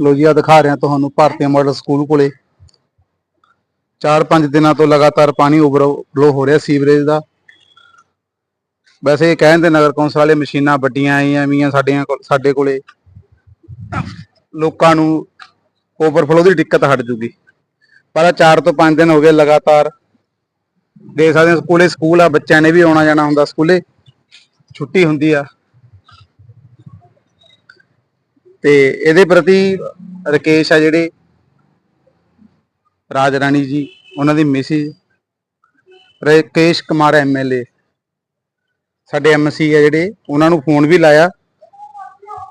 ਲੋ ਜੀ ਆ ਦਿਖਾ ਰਿਹਾ ਤੁਹਾਨੂੰ ਭਾਰਤੀ ਮਾਡਲ ਸਕੂਲ ਕੋਲੇ। 4-5 ਦਿਨਾਂ ਤੋਂ ਲਗਾਤਾਰ ਪਾਣੀ ਓਵਰਫਲੋ ਹੋ ਰਿਹਾ ਸੀਵਰੇਜ ਦਾ। ਵੈਸੇ ਇਹ ਕਹਿੰਦੇ ਨਗਰ ਕੌਂਸਲ ਵਾਲੇ ਮਸ਼ੀਨਾਂ ਵੱਡੀਆਂ ਆਈਆਂ ਵੀਆਂ ਸਾਡੀਆਂ ਕੋਲ, ਸਾਡੇ ਕੋਲੇ। ਲੋਕਾਂ ਨੂੰ ਓਵਰਫਲੋ ਦੀ ਦਿੱਕਤ ਹਟ ਜੂਗੀ। ਪਰ ਆਹ 4 ਤੋਂ 5 ਦਿਨ ਹੋ ਗਏ ਲਗਾਤਾਰ। ਦੇਖ ਸਕਦੇ ਹੋ ਕੋਲੇ ਸਕੂਲ ਆ, ਬੱਚਿਆਂ ਨੇ ਵੀ ਆਉਣਾ ਜਾਣਾ ਹੁੰਦਾ, ਸਕੂਲੇ। ਛੁੱਟੀ ਹੁੰਦੀ ਆ। ਤੇ ਇਹਦੇ ਪ੍ਰਤੀ ਰਕੇਸ਼ ਆ ਜਿਹੜੇ ਰਾਜ ਰਾਣੀ ਜੀ, ਉਹਨਾਂ ਦੀ ਮਿਸਿਸ ਰਕੇਸ਼ ਕੁਮਾਰ ਐਮਐਲਏ ਸਾਡੇ ਐਮਸੀ ਆ ਜਿਹੜੇ, ਉਹਨਾਂ ਨੂੰ ਫੋਨ ਵੀ ਲਾਇਆ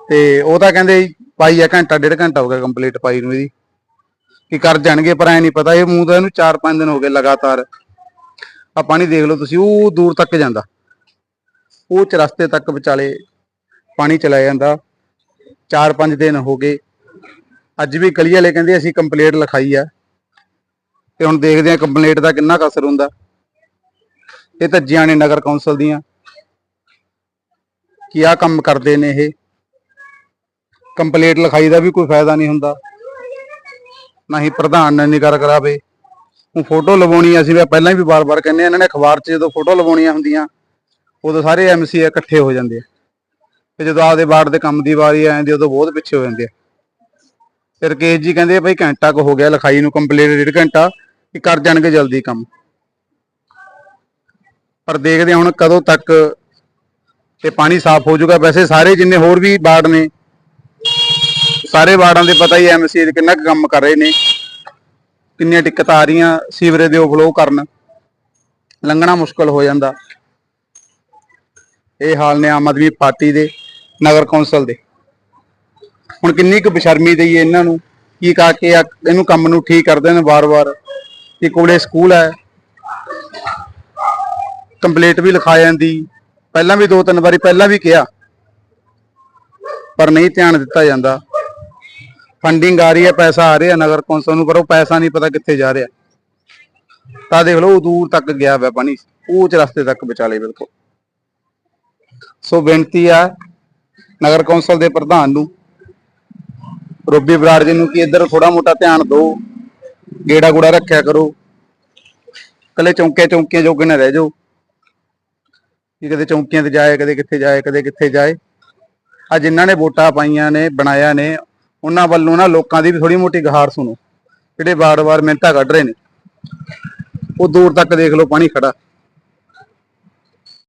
ਤੇ ਉਹ ਤਾਂ ਕਹਿੰਦੇ ਪਾਈ ਆ ਘੰਟਾ, ਡੇਢ ਘੰਟਾ ਹੋ ਗਿਆ ਕੰਪਲੀਟ ਪਾਈ ਨੂੰ ਇਹਦੀ। ਕਿ ਕਰ ਜਾਣਗੇ, ਪਰ ਐ ਨਹੀਂ ਪਤਾ, ਇਹ ਮੂੰਹ ਤਾਂ ਇਹਨੂੰ 4-5 ਦਿਨ ਹੋ ਗਏ ਲਗਾਤਾਰ। ਆ ਪਾਣੀ ਦੇਖ ਲਓ ਤੁਸੀਂ, ਉਹ ਦੂਰ ਤੱਕ ਜਾਂਦਾ। ਉਹ ਚ ਰਸਤੇ ਤੱਕ ਵਿਚਾਲੇ ਪਾਣੀ ਚਲਾ ਜਾਂਦਾ। 4-5 ਦਿਨ ਹੋ ਗਏ। ਅੱਜ ਵੀ ਕਲੀ ਵਾਲੇ ਕਹਿੰਦੇ ਅਸੀਂ ਕੰਪਲੇਂਟ ਲਿਖਾਈ ਆ। ਤੇ ਹੁਣ ਦੇਖਦੇ ਆ ਕੰਪਲੇਂਟ ਦਾ ਕਿੰਨਾ ਕਸਰ ਹੁੰਦਾ। ਇਹ ਧੱਜੀਆਂ ਨੇ ਨਗਰ ਕੌਂਸਲ ਦੀਆਂ। ਕੀ ਆ ਕੰਮ ਕਰਦੇ ਨੇ ਇਹ। ਕੰਪਲੇਂਟ ਲਿਖਾਈ ਦਾ ਵੀ ਕੋਈ ਫਾਇਦਾ ਨਹੀਂ ਹੁੰਦਾ। ਨਾ ਹੀ ਪ੍ਰਧਾਨ ਨੇ ਨਿਗਰ ਕਰਾਵੇ। ਉਹ ਫੋਟੋ ਲਵਾਉਣੀ ਅਸੀਂ ਪਹਿਲਾਂ ਵੀ ਵਾਰ-ਵਾਰ ਕਹਿੰਦੇ ਇਹਨਾਂ ਨੇ ਅਖਬਾਰ 'ਚ ਜਦੋਂ ਫੋਟੋ ਲਵਾਉਣੀਆਂ ਹੁੰਦੀਆਂ, ਉਦੋਂ ਸਾਰੇ ਐਮਸੀ ਇਕੱਠੇ ਹੋ ਜਾਂਦੇ ਆ। ਤੇ ਜਦੋਂ ਆਪਦੇ ਵਾਰਡ ਦੇ ਕੰਮ ਦੀ ਵਾਰੀ ਆ ਜਾਂਦੀ ਉਦੋਂ ਬਹੁਤ ਪਿੱਛੇ ਹੋ ਜਾਂਦੇ ਆ। ਫਿਰ ਰਕੇਸ਼ ਜੀ ਕਹਿੰਦੇ ਭਾਈ ਘੰਟਾ ਕੁ ਹੋ ਗਿਆ ਲਿਖਾਈ ਨੂੰ ਕੰਪਲੀਟ ਡੇਢ ਘੰਟਾ ਕਿ ਕਰ ਜਾਣਗੇ ਜਲਦੀ ਕੰਮ। ਪਰ ਦੇਖਦੇ ਹਾਂ ਹੁਣ ਕਦੋਂ ਤੱਕ ਤੇ ਪਾਣੀ ਸਾਫ਼ ਹੋ ਜਾਊਗਾ। ਵੈਸੇ ਸਾਰੇ ਜਿੰਨੇ ਹੋਰ ਵੀ ਵਾਰਡ ਨੇ, ਸਾਰੇ ਵਾਰਡਾਂ ਦੇ ਪਤਾ ਹੀ ਐਮਸੀ ਕਿੰਨਾ ਕੁ ਕੰਮ ਕਰ ਰਹੇ ਨੇ। ਕਿੰਨੀਆਂ ਦਿੱਕਤਾਂ ਆ ਰਹੀਆਂ, ਸੀਵਰੇਜ ਦੇ ਓਵਰਫਲੋ ਕਾਰਨ। ਲੰਘਣਾ ਮੁਸ਼ਕਲ ਹੋ ਜਾਂਦਾ। ਇਹ ਹਾਲ ਨੇ ਆਮ ਆਦਮੀ ਪਾਰਟੀ ਦੇ। ਨਗਰ ਕੌਂਸਲ ਦੇ। ਹੁਣ ਕਿੰਨੀ ਕੁ ਬਸ਼ਰਮੀ ਦਈਏ ਇਹਨਾਂ ਨੂੰ? ਕੀ ਕਾ ਕੇ ਇਹਨੂੰ ਕੰਮ ਨੂੰ ਠੀਕ ਕਰਦੇ ਨੇ ਵਾਰ-ਵਾਰ? ਕਿ ਕੋਲੇ ਸਕੂਲ ਹੈ। ਕੰਪਲੀਟ ਵੀ ਲਿਖਾ ਜਾਂਦੀ। ਪਹਿਲਾਂ ਵੀ ਦੋ ਤਿੰਨ ਵਾਰੀ ਪਹਿਲਾਂ ਵੀ ਕਿਹਾ। ਪਰ ਨਹੀਂ ਧਿਆਨ ਦਿੱਤਾ ਜਾਂਦਾ। ਫੰਡਿੰਗ ਆ ਰਹੀ ਹੈ, ਪੈਸਾ ਆ ਰਿਹਾ ਨਗਰ ਕੌਂਸਲ ਨੂੰ, ਪਰ ਉਹ ਪੈਸਾ ਨਹੀਂ ਪਤਾ ਕਿੱਥੇ ਜਾ ਰਿਹਾ। ਤਾਂ ਦੇਖ ਲਓ, ਉਹ ਦੂਰ ਤੱਕ ਗਿਆ ਹੋਇਆ ਪਾਣੀ ਉਹ ਚ ਰਸਤੇ ਤੱਕ ਵਿਚਾਲੇ ਬਿਲਕੁਲ। ਸੋ ਬੇਨਤੀ ਆ ਨਗਰ ਕੌਂਸਲ ਦੇ ਪ੍ਰਧਾਨ ਨੂੰ। ਰੋਬੀ ਬਰਾੜ ਜੀ ਨੂੰ ਕਿ ਇੱਧਰ ਥੋੜਾ ਮੋਟਾ ਧਿਆਨ ਦਿਓ। ਗੇੜਾ ਗੂੜਾ ਰੱਖਿਆ ਕਰੋ। ਕੱਲੇ ਚੌਂਕੇ ਚੌਂਕੀਆਂ ਜੋਗੇ ਨਾ ਰਹਿ ਜਾਓ। ਕਿ ਕਦੇ ਚੌਂਕੀਆਂ ਤੇ ਜਾਏ, ਕਦੇ ਕਿੱਥੇ ਜਾਏ, ਕਦੇ ਕਿੱਥੇ ਜਾਏ। ਆ ਜਿਨ੍ਹਾਂ ਨੇ ਵੋਟਾਂ ਪਾਈਆਂ ਨੇ, ਬਣਾਇਆ ਨੇ। ਉਹਨਾਂ ਵੱਲੋਂ ਨਾ ਲੋਕਾਂ ਦੀ ਵੀ ਥੋੜੀ ਮੋਟੀ ਗਹਾਰ ਸੁਣੋ। ਜਿਹੜੇ ਵਾਰ-ਵਾਰ ਮਿਹਨਤਾਂ ਕੱਢ ਰਹੇ ਨੇ। ਉਹ ਦੂਰ ਤੱਕ ਦੇਖ ਲਓ, ਪਾਣੀ ਖੜਾ